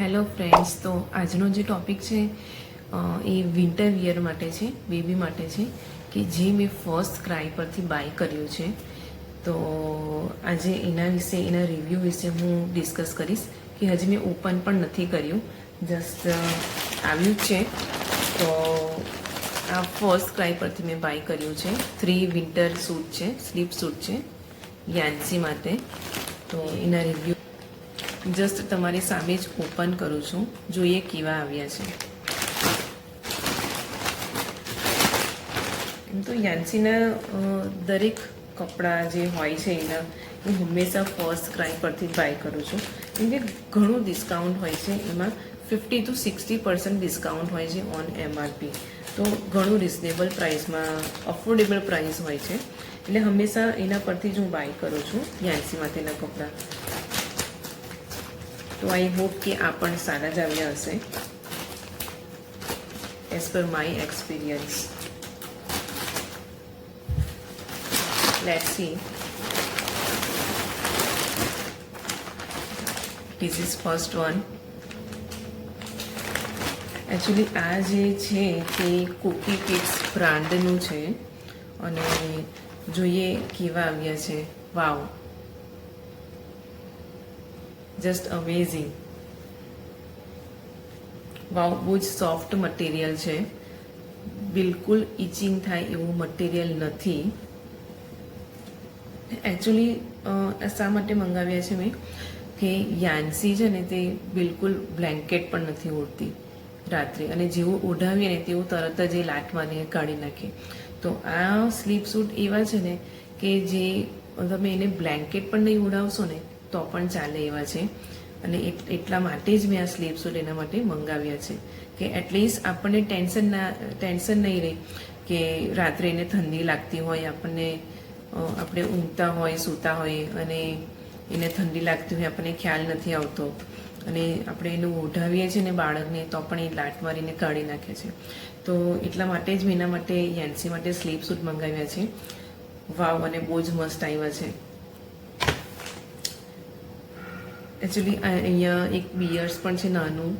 Hello friends, તો આજનો જે ટોપિક છે એ વિન્ટર વિયર માટે છે, બેબી માટે છે, કે જે મેં ફર્સ્ટ ક્રાય પરથી બાય કર્યું છે. તો આજે એના વિશે, એના રિવ્યૂ વિશે હું ડિસ્કસ કરીશ, કે હજી મેં ઓપન પણ નથી કર્યું. જસ્ટ આવ્યું છે. તો આ ફર્સ્ટ ક્રાય પરથી મેં બાય કર્યું છે. થ્રી વિન્ટર સૂટ છે, સ્લીપ સૂટ છે, યાન્સી માટે. તો એના રિવ્યૂ જસ્ટ તમારી સામે જ ઓપન કરું છું. જોઈએ કેવા આવ્યા છે. એમ તો યાન્સીના દરેક કપડાં જે હોય છે એના, હું હંમેશા ફર્સ્ટ ક્રાય પરથી બાય કરું છું. કેમ કે ઘણું ડિસ્કાઉન્ટ હોય છે એમાં fifty to sixty percent discount હોય છે ઓન એમઆરપી તો ઘણું રિઝનેબલ પ્રાઇસમાં અફોર્ડેબલ પ્રાઇસ હોય છે. એટલે હંમેશા એના પરથી જ હું બાય કરું છું યાન્સી માટેના કપડાં. તો આઈ હોપ કે આ પણ સારા જ આવ્યા હશે. As per my experience let see this is first one actually આ જે છે તે કુકી કિડ્સ બ્રાન્ડનું છે. અને જોઈએ કેવા આવ્યા છે. વાવ જસ્ટ અમેઝિંગ વાવ બહુ જ સોફ્ટ મટીરિયલ છે. બિલકુલ ઇચિંગ થાય એવું મટીરિયલ નથી. એકચ્યુઅલી શા માટે મંગાવ્યા છે મેં? કે યાન્સી છે ને તે બિલકુલ બ્લેન્કેટ પણ નથી ઓઢતી રાત્રે. અને જેવું ઓઢાવીએ ને તેવું તરત જ એ લાટ મારીને કાઢી નાખે. તો આ સ્લીપ સૂટ એવા છે ને કે જે તમે એને બ્લેન્કેટ પણ નહીં ઉડાવશો ને તો પણ ચાલે એવા છે. અને એટ- એટલા માટે જ મેં આ સ્લીપ સૂટ એના માટે મંગાવ્યા છે. કે એટલીસ્ટ આપણને ટેન્શન ના, ટેન્શન નહીં રહે કે રાત્રે એને ઠંડી લાગતી હોય, આપણને આપણે ઊંઘતા હોય, સૂતા હોય અને એને ઠંડી લાગતી હોય, આપણને ખ્યાલ નથી આવતો. અને આપણે એને ઓઢાવીએ છીએ ને બાળકને, તો પણ એ લાટ મારીને કાઢી નાખે છે. તો એટલા માટે જ મેં એના માટે યાન્સી માટે સ્લીપ સૂટ મંગાવ્યા છે. વાવ, અને બહુ જ મસ્ત આવ્યા છે. એકચ્યુઅલી અહીંયા એક બિયર્સ પણ છે નાનું.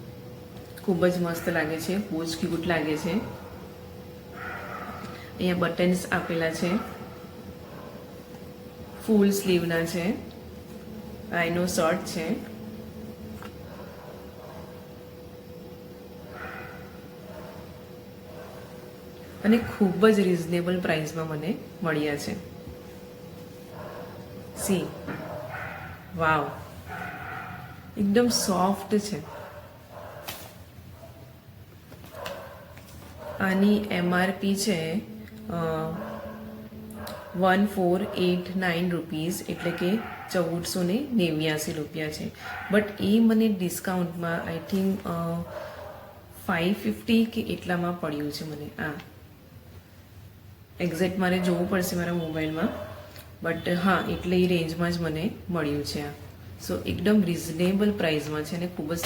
ખૂબ જ મસ્ત લાગે છે. બહુ જ ક્યુટ લાગે છે. અહીંયા બટન્સ આપેલા છે. ફૂલ સ્લીવના છે. આ એનો શર્ટ છે. અને ખૂબ જ રિઝનેબલ પ્રાઇસમાં મને મળ્યા છે. સી વાવ એકદમ સોફ્ટ છે. આની એમઆરપી છે one four eight nine rupees એટલે કે ચૌદસો ને નેવ્યાસી રૂપિયા છે. બટ એ મને ડિસ્કાઉન્ટમાં આઈ થિંક ફાઇવ ફિફ્ટી કે એટલામાં પડ્યું છે મને. આ એક્ઝેક્ટ મારે જોવું પડશે મારા મોબાઈલમાં. બટ હા, એટલે એ રેન્જમાં જ મને મળ્યું છે આ. સો એકદમ રિઝનેબલ પ્રાઇસમાં છે અને ખૂબ જ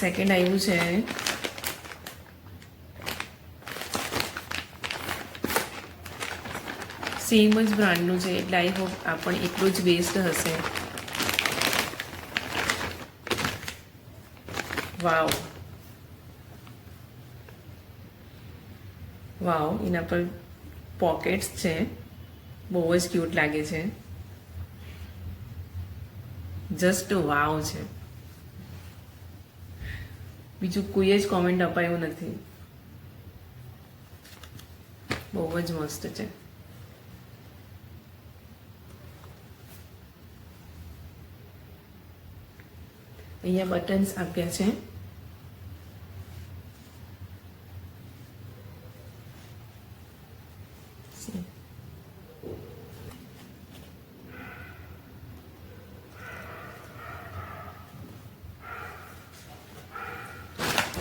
સેકન્ડ આવ્યું છે. સેમ જ બ્રાન્ડનું છે, એટલે આઈ હોપ આ પણ એટલું જ બેસ્ટ હશે. વાવ વાવ એના પર પોકેટ્સ છે. બહુ જ ક્યુટ લાગે છે. જસ્ટ વાવ છે. બીજું કોઈ જ કોમેન્ટ અપાયું નથી. બહુ જ મસ્ત છે. અહીંયા બટન્સ આપ્યા છે.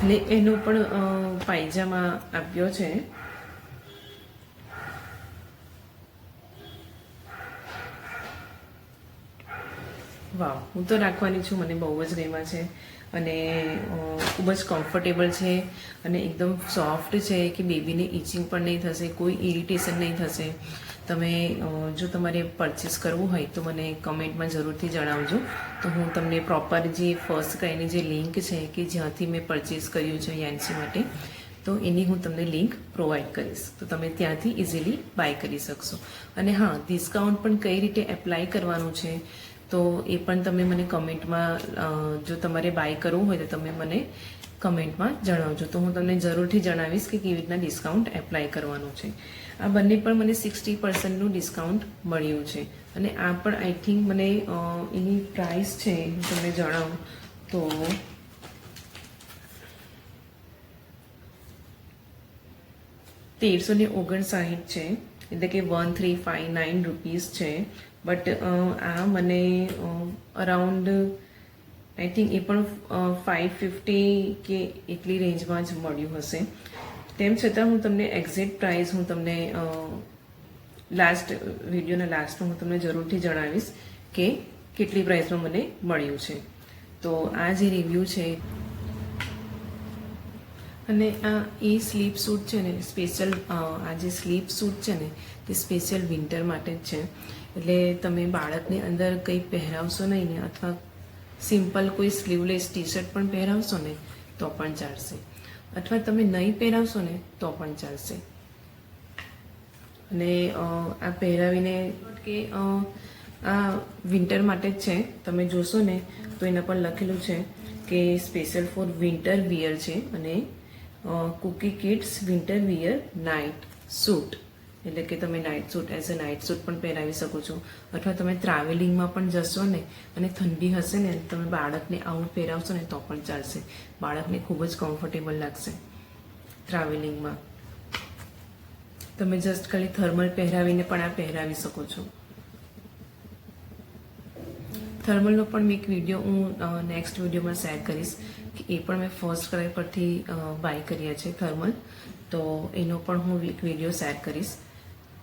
ને એનો પણ પાયજામા આપ્યો છે. વાવ, હું તો રાખવાની છું, મને બહુ જ ગમ્યા છે. અને ખૂબ જ કમ્ફર્ટેબલ છે અને એકદમ સોફ્ટ છે કે બેબીને ઇચિંગ પણ નહીં થશે, કોઈ ઇરિટેશન નહીં થશે. તમે જો તમારે પરચેસ કરવું હોય તો મને કમેન્ટમાં જરૂરથી જણાવજો. તો હું તમને પ્રોપર જે ફર્સ્ટ ક્રાઈની જે લિંક છે કે જ્યાંથી મેં પરચેસ કર્યું છે યાન્સી માટે, તો એની હું તમને લિંક પ્રોવાઈડ કરીશ. તો તમે ત્યાંથી ઇઝીલી બાય કરી શકશો. અને હા ડિસ્કાઉન્ટ પણ કઈ રીતે એપ્લાય કરવાનું છે? તો એ પણ તમે મને કમેન્ટમાં જો તમારે બાય કરવું હોય તો તમે મને કમેન્ટમાં જણાવજો. તો હું તમને જરૂરથી જણાવીશ કે કેવી રીતના ડિસ્કાઉન્ટ એપ્લાય કરવાનું છે. આ બંને પણ મને સિક્સટી પર્સન્ટનું ડિસ્કાઉન્ટ મળ્યું છે. અને આ પણ આઈ થિંક મને એની પ્રાઇસ છે હું તમને જણાવું. તો તેરસો ને ઓગણસાઠ છે. એટલે કે one three five nine rupees છે. બટ આ મને અરાઉન્ડ આઈ થિંક એ પણ ફાઇવ ફિફ્ટી કે એટલી રેન્જમાં જ મળ્યું હશે. તેમ છતાં હું તમને એક્ઝેક્ટ પ્રાઇસ હું તમને લાસ્ટ વિડીયોના લાસ્ટમાં હું તમને જરૂરથી જણાવીશ કે કેટલી પ્રાઇસમાં મને મળ્યું છે. તો આ જે રિવ્યૂ છે, અને આ એ સ્લીપ સૂટ છે ને સ્પેશિયલ આ જે સ્લીપ સૂટ છે ને, તે સ્પેશિયલ વિન્ટર માટે જ છે. એટલે તમે બાળકને અંદર કંઈ પહેરાવશો નહીં ને અથવા સિમ્પલ કોઈ સ્લીવલેસ ટી શર્ટ પણ પહેરાવશો ને, તો પણ ચાલશે. અથવા તમે નહીં પહેરાવશો ને, તો પણ ચાલશે. અને આ પહેરાવીને કે આ વિન્ટર માટે જ છે, તમે જોશો ને, તો એના પર લખેલું છે કે સ્પેશિયલ ફોર વિન્ટર વિયર છે અને cookie kids winter wear night suit. એટલે કે તમે night suit as a night suit પણ પહેરાવી શકો છો. અથવા તમે ટ્રાવેલિંગમાં પણ જશો ને, અને ઠંડી હશે ને તમે બાળકને આવું પહેરાવશો ને, તો પણ ચાલશે. બાળકને ખૂબ જ કમ્ફર્ટેબલ લાગશે ટ્રાવેલિંગમાં તમે જસ્ટ ખાલી થર્મલ પહેરાવીને પણ આ પહેરાવી શકો છો. થર્મલનો પણ મેં એક વીડિયો હું નેક્સ્ટ વિડીયોમાં શેર કરીશ, કે એ પણ મેં ફર્સ્ટ ક્રાય પરથી બાય કર્યા છે થર્મલ તો એનો પણ હું એક વીડિયો શેર કરીશ.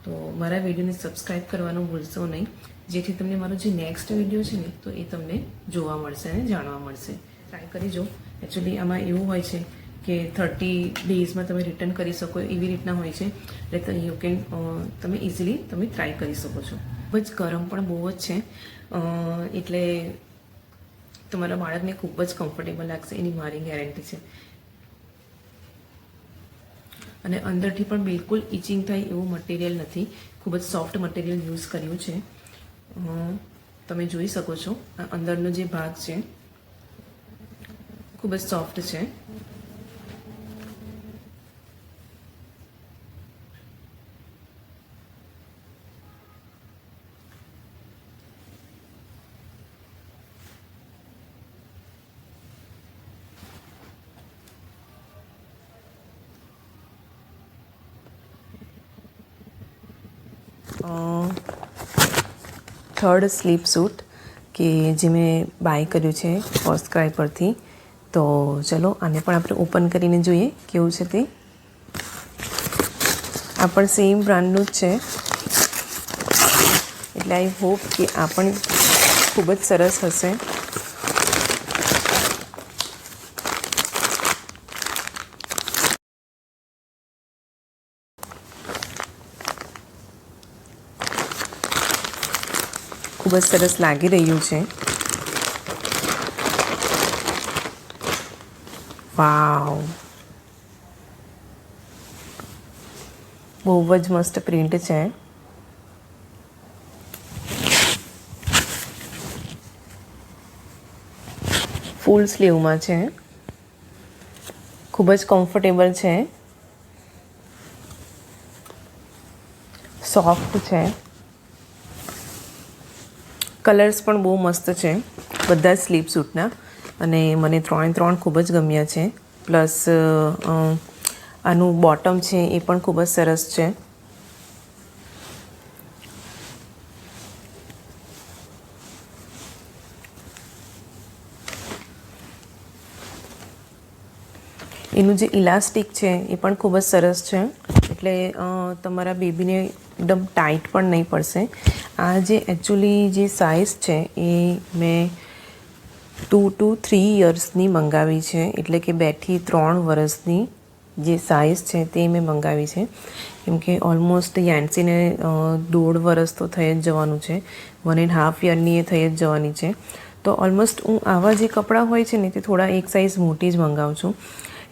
તો મારા વિડીયોને સબસ્ક્રાઈબ કરવાનું ભૂલશો નહીં. જેથી તમને મારો જે નેક્સ્ટ વીડિયો છે ને, તો એ તમને જોવા મળશે અને જાણવા મળશે. ટ્રાય કરી જો. એકચ્યુઅલી આમાં એવું હોય છે કે થર્ટી ડેઝમાં તમે રિટર્ન કરી શકો, એવી રીતના હોય છે. એટલે યુ કેન તમે ઇઝીલી તમે ટ્રાય કરી શકો છો. ખૂબ જ ગરમ પણ બહુ જ છે. એટલે તમારા બાળકને ખૂબ જ કમ્ફર્ટેબલ લાગશે, એની મારી ગેરંટી છે. અને અંદરથી પણ બિલકુલ ઇચિંગ થાય એવું મટીરિયલ નથી. ખૂબ જ સોફ્ટ મટીરિયલ યુઝ કર્યું છે. તમે જોઈ શકો છો. આ અંદરનો જે ભાગ છે, ખૂબ જ સોફ્ટ છે. થર્ડ સ્લીપ સૂટ કે જે મેં બાય કર્યું છે ફર્સ્ટ ક્રાય પરથી. તો ચલો, આને પણ આપણે ઓપન કરીને જોઈએ, કેવું છે તે. આ પણ સેમ બ્રાન્ડનું જ છે. એટલે આઈ હોપ કે આ પણ ખૂબ જ સરસ હશે. ખૂબ જ સરસ લાગી રહ્યું છે. વાવ. બહુ જ મસ્ત પ્રિન્ટ છે. ફૂલ સ્લીવમાં છે. ખૂબ જ કમ્ફર્ટેબલ છે. સોફ્ટ છે. કલર્સ પણ બહુ મસ્ત છે. બધા જ સ્લીપ સૂટના. અને મને ત્રણે ત્રણ ખૂબ જ ગમ્યા છે. પ્લસ આનું બોટમ છે એ પણ ખૂબ જ સરસ છે. એનું જે ઇલાસ્ટિક છે એ પણ ખૂબ જ સરસ છે. એટલે તમારા બેબીને એકદમ ટાઈટ પણ નહીં પડશે. આ જે એકચ્યુઅલી જે સાઇઝ છે, એ મેં ટુ ટુ થ્રી યર્સની મંગાવી છે. એટલે કે બેથી ત્રણ વર્ષની જે સાઇઝ છે, તે મેં મંગાવી છે. કેમ કે ઓલમોસ્ટ યાન્સીને દોઢ વર્ષ તો થઈ જ જવાનું છે. વન એન્ડ હાફ યરની એ થઈ જ જવાની છે. તો ઓલમોસ્ટ હું આવા જે કપડાં હોય છે ને, તે થોડા એક સાઇઝ મોટી જ મંગાવું છું.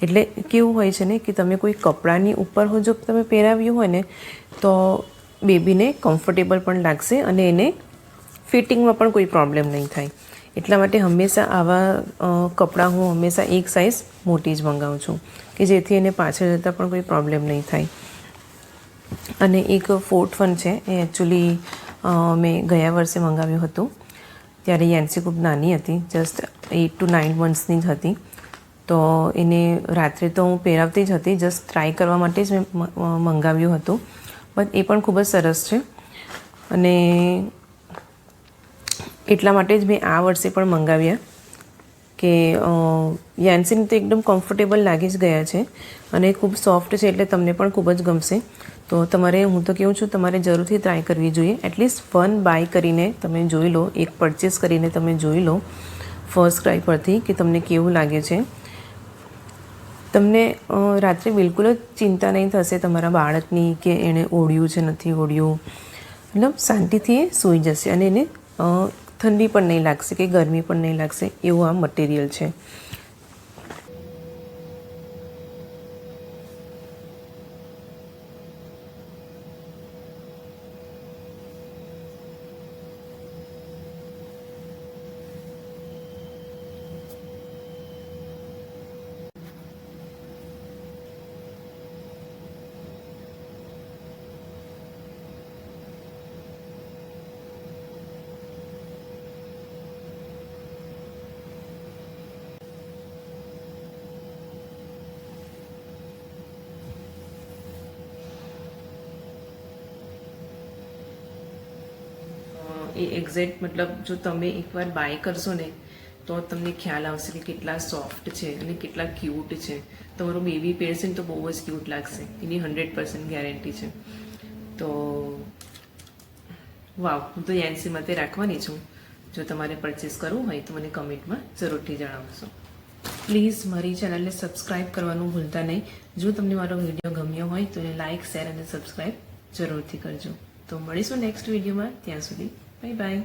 એટલે કેવું હોય છે ને, કે તમે કોઈ કપડાની ઉપર જો તમે પહેરાવ્યું હોય ને, તો બેબીને કમ્ફર્ટેબલ પણ લાગશે અને એને ફિટિંગમાં પણ કોઈ પ્રોબ્લેમ નહીં થાય. એટલા માટે હંમેશા આવા કપડાં હું હંમેશા એક સાઇઝ મોટી જ મંગાવું છું કે જેથી એને પાછળ જતાં પણ કોઈ પ્રોબ્લેમ નહીં થાય. અને એક ફોર્ટ વન છે, એ એકચ્યુઅલી મેં ગયા વર્ષે મંગાવ્યું હતું. ત્યારે યાન્સી ખૂબ નાની હતી જસ્ટ એટ ટુ નાઇન મંથ્સની જ હતી. તો એને રાત્રે તો હું પહેરાવતી જ હતી જસ્ટ ટ્રાય કરવા માટે જ મેં મંગાવ્યું હતું. એ પણ ખૂબ જ સરસ છે. અને એટલા માટે જ મેં આ વર્ષે પણ મંગાવ્યા કે યાન્સીન તો એકદમ કમ્ફર્ટેબલ લાગી જ ગયા છે અને ખૂબ સોફ્ટ છે એટલે તમને પણ ખૂબ જ ગમશે. તો તમારે, હું તો કહું છું, તમારે જરૂરથી ટ્રાય કરવી જોઈએ. એટલીસ્ટ વન બાય કરીને તમે જોઈ લો, એક પરચેસ કરીને તમે જોઈ લો ફર્સ્ટ ક્રાય પરથી, કે તમને કેવું લાગે છે. તમને રાત્રે બિલકુલ જ ચિંતા નહીં થશે તમારા બાળકની કે એણે ઓળ્યું છે, નથી ઓળ્યું મતલબ શાંતિથી એ સૂઈ જશે અને એને ઠંડી પણ નહીં લાગશે કે ગરમી પણ નહીં લાગશે એવું આ મટીરિયલ છે. એ એક્ઝેક્ટ મતલબ જો તમે એકવાર બાય કરશો ને, તો તમને ખ્યાલ આવશે કે કેટલા સોફ્ટ છે અને કેટલા ક્યુટ છે. તમારું બેબી પહેરશે ને તો બહુ જ ક્યુટ લાગશે. એની હંડ્રેડ પર્સન્ટ ગેરંટી છે. તો વાવ, હું તો યાન્સીમાં તે રાખવાની છું. જો તમારે પરચેસ કરવું હોય તો મને કમેન્ટમાં જરૂરથી જણાવશો. પ્લીઝ મારી ચેનલને સબસ્ક્રાઇબ કરવાનું ભૂલતા નહીં. જો તમને મારો વીડિયો ગમ્યો હોય તો એને લાઇક શેર અને સબસ્ક્રાઇબ જરૂરથી કરજો. તો મળીશું નેક્સ્ટ વિડીયોમાં ત્યાં સુધી બાય બાય